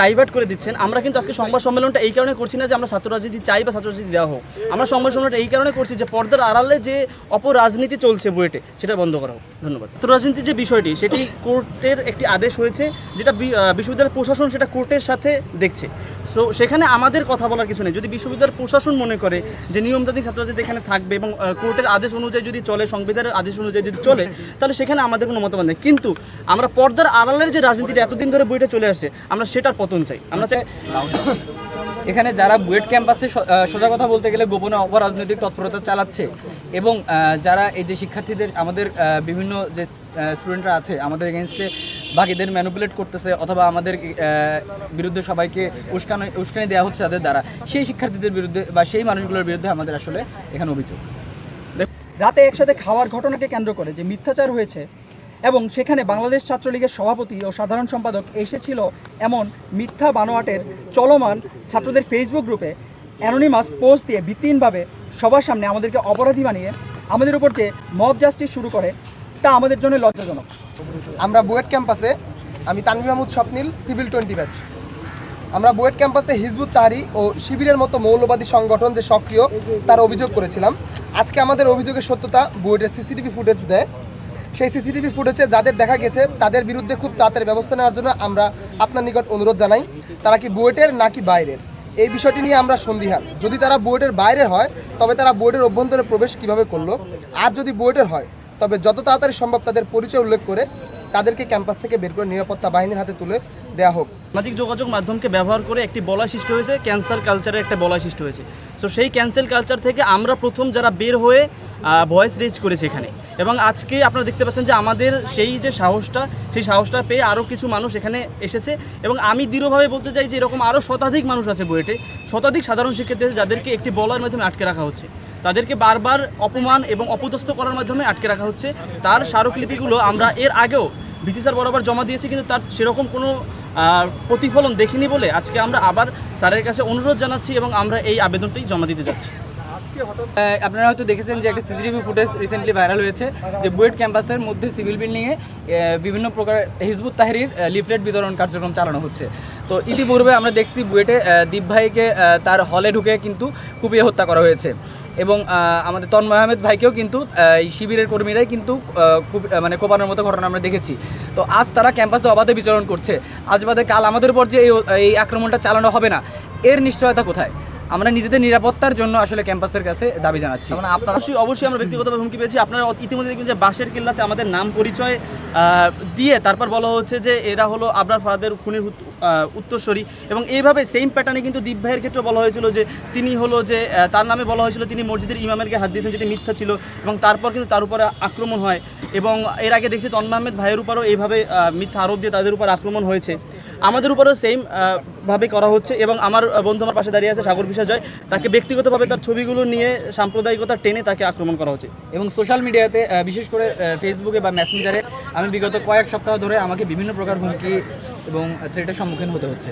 Divert করে দিচ্ছেন। আমরা কিন্তু আজকে সংবাদ সম্মেলনটা এই কারণে করছি না যে আমরা ছাত্র রাজনীতি চাই বা ছাত্র রাজনীতি দেওয়া হোক। আমরা সংবাদ সম্মেলনটা এই কারণে করছি যে পর্দার আড়ালে যে অপরাজনীতি চলছে বুয়েটে, সেটা বন্ধ করা হোক। ধন্যবাদ। ছাত্র রাজনীতির যে বিষয়টি, সেটি কোর্টের একটি আদেশ হয়েছে, যেটা বিশ্ববিদ্যালয় প্রশাসন সেটা কোর্টের সাথে দেখছে। সো সেখানে আমাদের কথা বলার কিছু নেই। যদি বিশ্ববিদ্যালয়ের প্রশাসন মনে করে যে নিয়মতান্ত্রিক ছাত্র রাজনীতি এখানে থাকবে এবং কোর্টের আদেশ অনুযায়ী যদি চলে, সংবিধানের আদেশ অনুযায়ী যদি চলে, তাহলে সেখানে আমাদের কোনো মতামত নেই। কিন্তু আমরা পর্দার আড়ালের যে রাজনীতিটা এতদিন ধরে বইটা চলে আসে, আমরা সেটার পতন চাই। আমরা চাই এখানে যারা বুয়েট ক্যাম্পাসে সোজা কথা বলতে গেলে গোপনে অপরাজনৈতিক তৎপরতা চালাচ্ছে এবং যারা এই যে শিক্ষার্থীদের, আমাদের বিভিন্ন যে স্টুডেন্টরা আছে, আমাদের এগেনস্টে বাকিদের ম্যানুপুলেট করতেছে অথবা আমাদের বিরুদ্ধে সবাইকে উস্কানি উস্কানি দেওয়া হচ্ছে তাদের দ্বারা। সেই শিক্ষার্থীদের বিরুদ্ধে বা সেই মানুষগুলোর বিরুদ্ধে আমাদের আসলে এখানে অভিযোগ। রাতে একসাথে খাওয়ার ঘটনাকে কেন্দ্র করে যে মিথ্যাচার হয়েছে এবং সেখানে বাংলাদেশ ছাত্রলীগের সভাপতি ও সাধারণ সম্পাদক এসেছিল এমন মিথ্যা বানোয়াটের চলমান ছাত্রদের ফেসবুক গ্রুপে অ্যানোনিমাস পোস্ট দিয়ে ভিত্তিহীনভাবে সবার সামনে আমাদেরকে অপরাধী বানিয়ে আমাদের উপর যে মব জাস্টিস শুরু করে, তা আমাদের জন্য লজ্জাজনক। আমরা বুয়েট ক্যাম্পাসে, আমি Tanvir Mahmud Swapnil, civil twenty batch আমরা বুয়েট ক্যাম্পাসে হিজবুত তাহারি ও শিবিরের মতো মৌলবাদী সংগঠন যে সক্রিয়, তার অভিযোগ করেছিলাম। আজকে আমাদের অভিযোগের সত্যতা বুয়েটের সিসিটিভি ফুটেজ দেয়। সেই সিসিটিভি ফুটেজে যাদের দেখা গেছে, তাদের বিরুদ্ধে খুব তাড়াতাড়ি ব্যবস্থা নেওয়ার জন্য আমরা আপনার নিকট অনুরোধ জানাই। তারা কি বুয়েটের নাকি বাইরের? এই বিষয়টি নিয়ে আমরা সন্দিহান। যদি তারা বুয়েটের বাইরের হয়, তবে তারা বোর্ডের অভ্যন্তরে প্রবেশ কীভাবে করল? আর যদি বুয়েটের হয় তবে যত তাড়াতাড়ি সম্ভব তাদের পরিচয় উল্লেখ করে তাদেরকে ক্যাম্পাস থেকে বের করে নিরাপত্তা বাহিনীর হাতে তুলে দেওয়া হোক। সামাজিক যোগাযোগ মাধ্যমকে ব্যবহার করে একটি বলয় সৃষ্টি হয়েছে, ক্যান্সার কালচারের একটা বলয় সৃষ্টি হয়েছে। সো সেই ক্যান্সেল কালচার থেকে আমরা প্রথম যারা বের হয়ে ভয়েস রেজ করেছি এখানে। এবং আজকে আপনারা দেখতে পাচ্ছেন যে আমাদের সেই যে সাহসটা, সেই সাহসটা পেয়ে আরও কিছু মানুষ এখানে এসেছে। এবং আমি দৃঢ়ভাবে বলতে চাই যে এরকম আরও শতাধিক মানুষ আছে বুয়েটে। শতাধিক সাধারণ শিক্ষার্থী যাদেরকে একটি বলার মাধ্যমে আটকে রাখা হচ্ছে। তাদেরকে বারবার অপমান এবং অপদস্থ করার মাধ্যমে আটকে রাখা হচ্ছে। তার স্মারকলিপিগুলো আমরা এর আগেও বিসি স্যার বরাবর জমা দিয়েছি, কিন্তু তার সেরকম কোনো প্রতিফলন দেখিনি বলে আজকে আমরা আবার স্যারের কাছে অনুরোধ জানাচ্ছি এবং আমরা এই আবেদনটি জমা দিতে যাচ্ছি। আপনারা হয়তো দেখেছেন যে একটা সিসিটিভি ফুটেজ রিসেন্টলি ভাইরাল হয়েছে, যে বুয়েট ক্যাম্পাসের মধ্যে সিভিল বিল্ডিংয়ে বিভিন্ন প্রকার হিজবুত তাহরির লিফলেট বিতরণ কার্যক্রম চালানো হচ্ছে। তো ইতিপূর্বে আমরা দেখছি বুয়েটে দীপ ভাইকে তার হলে ঢুকে কিন্তু কুপিয়ে হত্যা করা হয়েছে। এবং আমাদের তন্ময় আহমেদ ভাইকেও কিন্তু এই শিবিরের কর্মীরাই কিন্তু মানে কোপানোর মতো ঘটনা আমরা দেখেছি। তো আজ তারা ক্যাম্পাসে অবাধে বিচরণ করছে। আজ বাদে কাল আমাদের উপর যে এই আক্রমণটা চালানো হবে না, এর নিশ্চয়তা কোথায়? আমরা নিজেদের নিরাপত্তার জন্য আসলে ক্যাম্পাসের কাছে দাবি জানাচ্ছি। মানে আপনারা অবশ্যই অবশ্যই আমরা ব্যক্তিগতভাবে হুমকি পেয়েছি। আপনারা ইতিমধ্যে দেখবেন যে বাঁশের কিল্লাতে আমাদের নাম পরিচয় দিয়ে তারপর বলা হচ্ছে যে এরা হলো আবরার ফাহাদের খুনের উত- আহ, উত্তরসূরি। এবং এইভাবে সেম প্যাটার্নে কিন্তু দীপ ভাইয়ের ক্ষেত্রে বলা হয়েছিল যে তিনি হলো যে তার নামে বলা হয়েছিল তিনি মসজিদের ইমামের গায়ে হাত দিয়েছেন যেটি মিথ্যা ছিল এবং তারপর কিন্তু তার উপরে আক্রমণ হয়। এবং এর আগে দেখছি তন্ময় আহমেদ ভাইয়ের উপরও এইভাবে মিথ্যা আরোপ দিয়ে তাদের উপর আক্রমণ হয়েছে। আমাদের উপরেও সেম ভাবে করা হচ্ছে এবং আমার বন্ধু আমার পাশে দাঁড়িয়ে আছে, সাগর বিশ্বজয় তাকে ব্যক্তিগতভাবে তার ছবিগুলো নিয়ে সাম্প্রদায়িকতা টেনে তাকে আক্রমণ করা হচ্ছে। এবং সোশ্যাল মিডিয়াতে বিশেষ করে ফেসবুকে বা মেসেঞ্জারে আমি বিগত কয়েক সপ্তাহ ধরে আমাকে বিভিন্ন প্রকার হুমকি এবং থ্রেটের সম্মুখীন হতে হচ্ছে।